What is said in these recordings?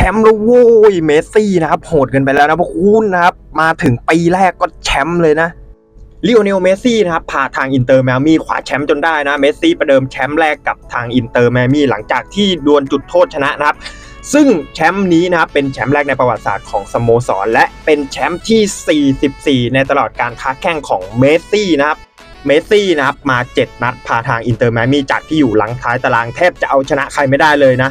แชมป์แล้วโว้ยเมสซี่นะครับโหดเกินไปแล้วนะพวกคุณนะครับ มาถึงปีแรกก็แชมป์เลยนะลิโอเนลเมสซี่นะครับพาทางอินเตอร์แมมี่คว้าแชมป์จนได้นะเมสซี่ประเดิมแชมป์แรกกับทางอินเตอร์แมมี่หลังจากที่ดวลจุดโทษชนะนะครับ ซึ่งแชมป์นี้นะครับเป็นแชมป์แรกในประวัติศาสตร์ของสโมสร และเป็นแชมป์ที่ 44 ในตลอดการค้าแข่งของเมสซี่นะครับเมสซี่นะครับมา 7 นัดพาทางอินเตอร์แมมี่จากที่อยู่หลังท้ายตารางแทบจะเอาชนะใครไม่ได้เลยนะ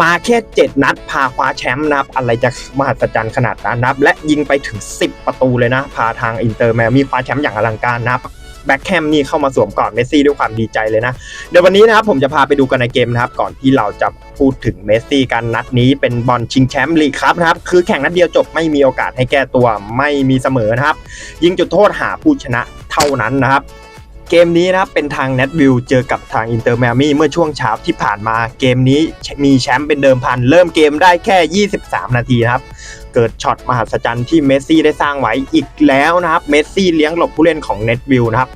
มาแค่ 7 นัด พาคว้าแชมป์นะครับ อะไรจะมหัศจรรย์ขนาดนั้นนะครับ และยิงไปถึง 10 ประตูเลยนะ พาทางอินเตอร์แมมีคว้าแชมป์อย่างอลังการนะครับแบ็คแฮมนี่เข้ามาสวมกอดเมสซี่ด้วยความดีใจเลยนะ เดี๋ยววันนี้นะครับผมจะพาไปดูกันในเกมนะครับ ก่อนที่เราจะพูดถึงเมสซี่กันนัดนี้เป็นบอลชิงแชมป์ลีกครับนะครับ คือแข่งนัดเดียวจบไม่มีโอกาสให้แก้ตัวไม่มีเสมอนะครับ ยิงจุดโทษหาผู้ชนะเท่านั้นนะครับ เกมนี้นะครับเป็นทางเน t วิวเจอกับทางอินเตอร์แมมี่เมื่อช่วงเช้าที่ผ่านมาเกมนี้มีแชมป์เป็นเดิมพัน เริ่มเกมได้แค่ 23 นาทีนะครับ เกิดช็อตมหัศจรรย์ที่เมสซี่ได้สร้างไว้อีกแล้วนะครับเมสซี่เลี้ยงหลบผู้เล่นของเน t วิ l นะครับ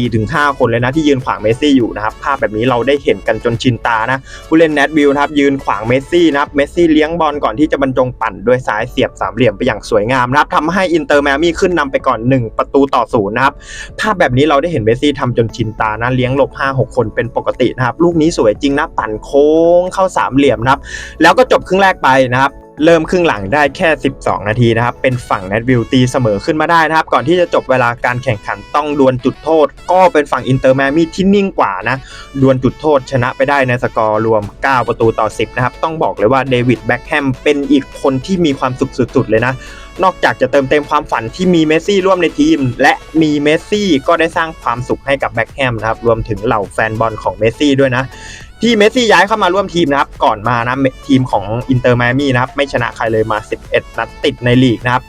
4-5 คนเลยนะที่ยืนขวางเมสซี่อยู่นะครับภาพแบบนี้เราได้เห็นกันจนชินตานะผู้เล่นเน t วิ l นะครับยืนขวางเมสซี่นะครับเมสซี่เลี้ยงบอลก่อนที่จะบรรจงปั่นด้วยซ้ายเสียบสามเหลี่ยมไปอย่างสวยงามนะครับทำให้อินเตอร์แมมี่ขึ้นนำไปก่อน 1 ประตูต่อศูนย์นะครับภาพแบบนี้เราได้เห็นเมสซี่ทำจนชินตานะเลี้ยงหลบ 5-6 คนเป็นปกตินะครับลูกนี้สวยจริงนะปั่นโค้งเข้าสามเหลี่ยมนะครับแล้วก็จบครึ่งแรกไปนะครับ เริ่มครึ่งหลังได้แค่ 12 นาทีนะครับ เป็นฝั่งแนทวิลตีเสมอขึ้นมาได้นะครับ ก่อนที่จะจบเวลาการแข่งขันต้องดวลจุดโทษ ก็เป็นฝั่งอินเตอร์แมมี่ที่นิ่งกว่านะดวลจุดโทษชนะไปได้ในสกอร์รวม 9 ประตูต่อ 10 นะครับ ต้องบอกเลยว่าเดวิดแบ็คแฮมเป็นอีกคนที่มีความสุขสุดๆเลยนะนอกจากจะเติมเต็มความฝันที่มีเมสซี่ร่วมในทีม และมีเมสซี่ก็ได้สร้างความสุขให้กับแบ็คแฮมนะครับรวมถึงเหล่าแฟนบอลของเมสซี่ด้วยนะ ที่เมสซี่ย้ายเข้ามาร่วมทีมนะครับ ก่อนมานะทีมของอินเตอร์ม a มี่นะครับ ไม่ชนะใครเลยมา 11 นัดติดในลีกนะครับ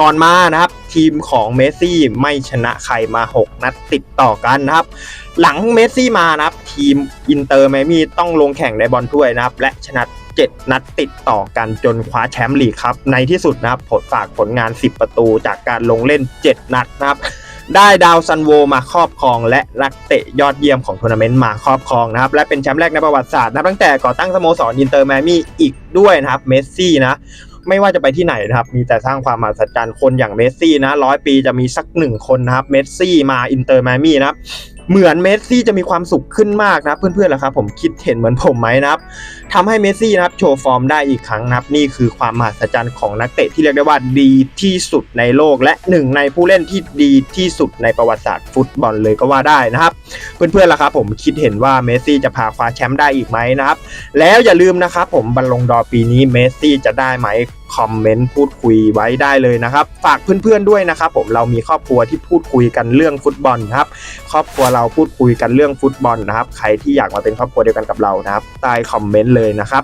ก่อนมานะครับ ทีมของเมสซี่ไม่ชนะใครมา 6 นัดติดต่อกันนะครับ หลังเมสซี่มานะครับ ทีมอินเตอร์ม a มี่ต้องลงแข่งในบอลถ้วยนะครับ และชนะ7 นัดติดต่อกันจนคว้าแชมป์ลีกครับ ในที่สุดนะครับผลฝากผลงาน 10 ประตูจากการลงเล่น 7 นัดนะครับ ได้ดาวซันโวมาครอบครอง และรักเตะยอดเยี่ยมของทัวร์นาเมนต์มาครอบครองนะครับและเป็นแชมป์แรกในประวัติศาสตร์นับตั้งแต่ก่อตั้งสโมสรอินเตอร์แมมี่อีกด้วยนะครับเมสซี่นะไม่ว่าจะไปที่ไหนนะครับ มีแต่สร้างความมหัศจรรย์คนอย่างเมสซี่นะร้อยปีจะมีสักหนึ่งคนนะครับ เมสซี่มาอินเตอร์แมมี่นะครับ เหมือนเมสซี่จะมีความสุขขึ้นมากนะเพื่อนๆล่ะครับผมคิดเห็นเหมือนผมไหมนะครับทำให้เมสซี่นะครับโชว์ฟอร์มได้อีกครั้งนะครับนี่คือความมหัศจรรย์ของนักเตะที่เรียกได้ว่าดีที่สุดในโลก และหนึ่งในผู้เล่นที่ดีที่สุดในประวัติศาสตร์ฟุตบอลเลยก็ว่าได้นะครับ เพื่อนๆล่ะครับผมคิดเห็นว่าเมสซี่จะพาคว้าแชมป์ได้อีกไหมนะครับแล้วอย่าลืมนะครับผมบอลลงดอร์ปีนี้เมสซี่จะได้ไหม คอมเมนต์พูดคุยไว้ได้เลยนะครับ ฝากเพื่อนๆด้วยนะครับ ผมเรามีครอบครัวที่พูดคุยกันเรื่องฟุตบอลครับครอบครัวเราพูดคุยกันเรื่องฟุตบอลนะครับ ใครที่อยากมาเป็นครอบครัวเดียวกันกับเรานะครับใต้คอมเมนต์เลยนะครับ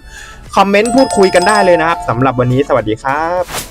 คอมเมนต์พูดคุยกันได้เลยนะครับสำหรับวันนี้สวัสดีครับ